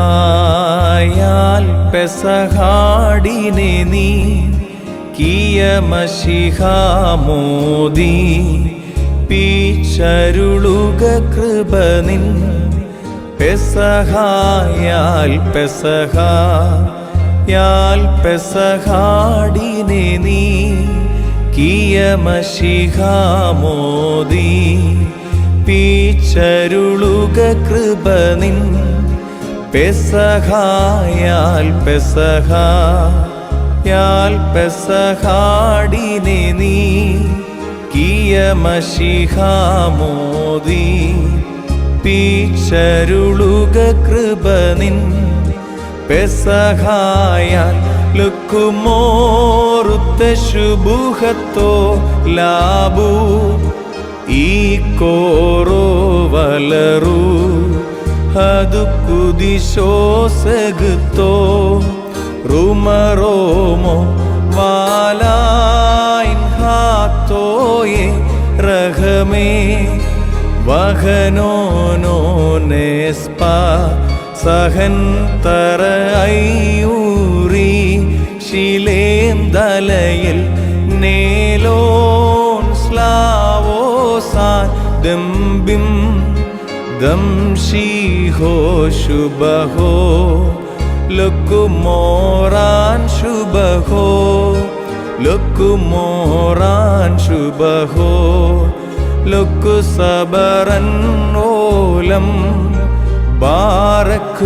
പെസഹായാൽ പെസഹാടിനെ നീ കിയമശിഹാമോദി പീച്ചരുളുക കൃപ നിൻ പെസഹായാൽ പെസഹ യാൽ പെസഹാടിനെ നീ കിയമശിഹാമോദി പീച്ചരുളുക കൃപ നിൻ പെസഹായാൽ പെസഹ യാൽ പെസഹാടിനെ നീ കിയമശിഹാമോദി. പീച്ചരുളുക കൃപ നിൻ പെസഹായാൽ ലുക്കുമോറുത്ത ശുഭുഹത്തോ ലാബു ഈ കോറോ വലറു ಅದು ಕುದಿಶೋಸಗುತ್ತೋ റുമറോമോ വാലായിൻ ഹാത്തോയെ റഹമേ വഹനോനോ നെസ്പ സഹൻ തറ ഐയൂറി ശിലേം ദലയിൽ നേലോൻ സ്ലാവോസാൻ ദംബിം गम् शीहो शुभहो लुक् मोरान् शुभो लुक् मोरान् शुभहो लुक्सरन्नोलरक